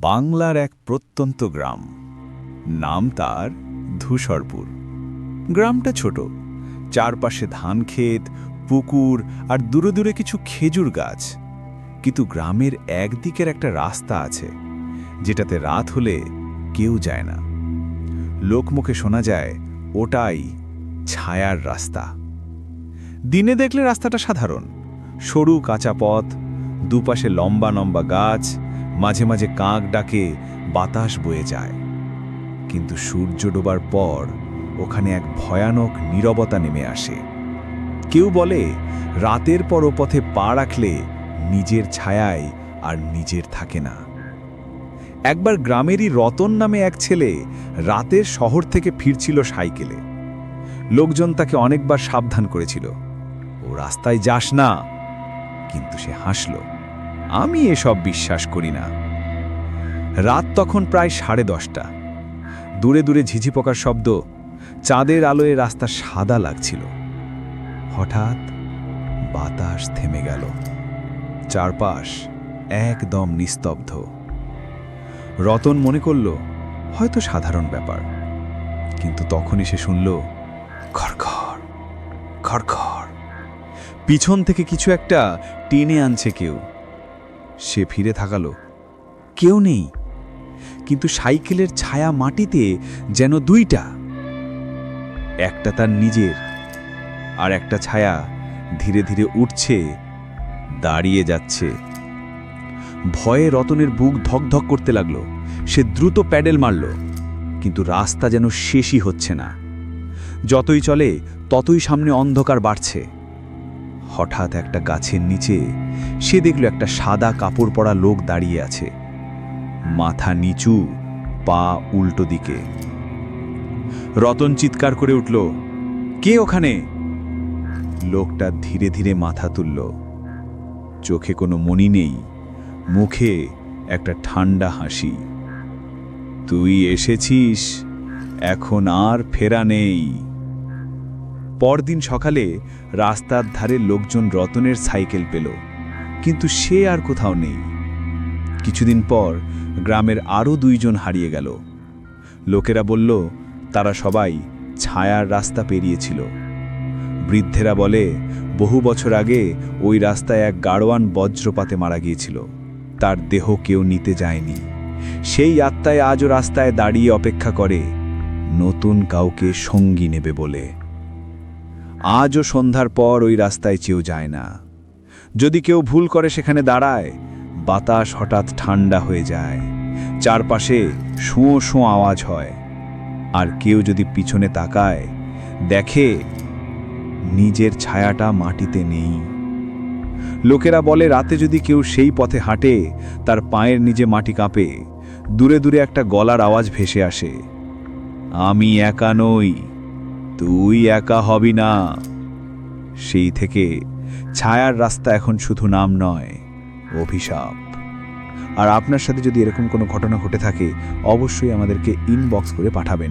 বাংলার এক প্রত্যন্ত গ্রাম। নাম তার ধূসরপুর। গ্রামটা ছোট। চারপাশে ধান ক্ষেত, পুকুর আর দূরে দূরে কিছু খেজুর গাছ। কিন্তু গ্রামের একদিকের একটা রাস্তা আছে, যেটাতে রাত হলে কেউ যায় না। লোকমুখে শোনা যায়, ওটাই ছায়ার রাস্তা। দিনে দেখলে রাস্তাটা সাধারণ। সরু কাঁচা পথ, দুপাশে লম্বা লম্বা গাছ মাঝে মাঝে কাক ডাকে, বাতাস বয়ে যায়। কিন্তু সূর্য ডোবার পর ওখানে এক ভয়ানক নীরবতা নেমে আসে। কেউ বলে, রাতের পর ও পথে পা রাখলে নিজের ছায়ায় আর নিজের থাকে না। একবার গ্রামেরই রতন নামে এক ছেলে রাতের শহর থেকে ফিরছিল সাইকেলে। লোকজন তাকে অনেকবার সাবধান করেছিল। ও রাস্তায় যাস না। কিন্তু সে হাসল। আমি এসব বিশ্বাস করি না। রাত তখন প্রায় সাড়ে দশটা। দূরে দূরে ঝিঝি পোকার শব্দ, চাঁদের আলোয় রাস্তা সাদা লাগছিল। হঠাৎ বাতাস থেমে গেল। চারপাশ একদম নিস্তব্ধ। রতন মনে করল, হয়তো সাধারণ ব্যাপার। কিন্তু তখনই সে শুনল, খড়খড় খড়খড়। পিছন থেকে কিছু একটা টেনে আনছে কেউ। সে ফিরে থাকালো। কেউ নেই। কিন্তু সাইকেলের ছায়া মাটিতে যেন দুইটা। একটা তার নিজের আর একটা ছায়া ধীরে ধীরে উঠছে, দাঁড়িয়ে যাচ্ছে। ভয়ে রতনের বুক ধকধক করতে লাগল। সে দ্রুত প্যাডেল মারল, কিন্তু রাস্তা যেন শেষই হচ্ছে না। যতই চলে, ততই সামনে অন্ধকার বাড়ছে। হঠাৎ একটা গাছের নিচে সে দেখল একটা সাদা কাপড় পরা লোক দাঁড়িয়ে আছে। মাথা নিচু, পা উল্টো দিকে। রতন চিৎকার করে উঠল, কে ওখানে? লোকটা ধীরে ধীরে মাথা তুলল। চোখে কোনো মনি নেই, মুখে একটা ঠান্ডা হাসি। তুই এসেছিস, এখন আর ফেরা নেই। পরদিন সকালে রাস্তার ধারে লোকজন রতনের সাইকেল পেল, কিন্তু সে আর কোথাও নেই। কিছুদিন পর গ্রামের আরও দুইজন হারিয়ে গেল। লোকেরা বলল, তারা সবাই ছায়ার রাস্তা পেরিয়েছিল। বৃদ্ধেরা বলে, বহু বছর আগে ওই রাস্তায় এক গাড়োয়ান বজ্রপাতে মারা গিয়েছিল। তার দেহ কেউ নিতে যায়নি। সেই আত্মায় আজও রাস্তায় দাঁড়িয়ে অপেক্ষা করে, নতুন কাউকে সঙ্গী নেবে বলে। আজও সন্ধ্যার পর ওই রাস্তায় চেয়েও যায় না। যদি কেউ ভুল করে সেখানে দাঁড়ায়, বাতাস হঠাৎ ঠান্ডা হয়ে যায়। চারপাশে শুঁয়ো শুঁয়ো আওয়াজ হয়। আর কেউ যদি পিছনে তাকায়, দেখে নিজের ছায়াটা মাটিতে নেই। লোকেরা বলে, রাতে যদি কেউ সেই পথে হাঁটে, তার পায়ের নিজে মাটি কাঁপে, দূরে দূরে একটা গলার আওয়াজ ভেসে আসে। আমি একা নই। তুই একা হবি না। সেই থেকে ছায়ার রাস্তা এখন শুধু নাম নয়, অভিশাপ। আর আপনার সাথে যদি এরকম কোনো ঘটনা ঘটে থাকে, অবশ্যই আমাদেরকে ইনবক্স করে পাঠাবেন।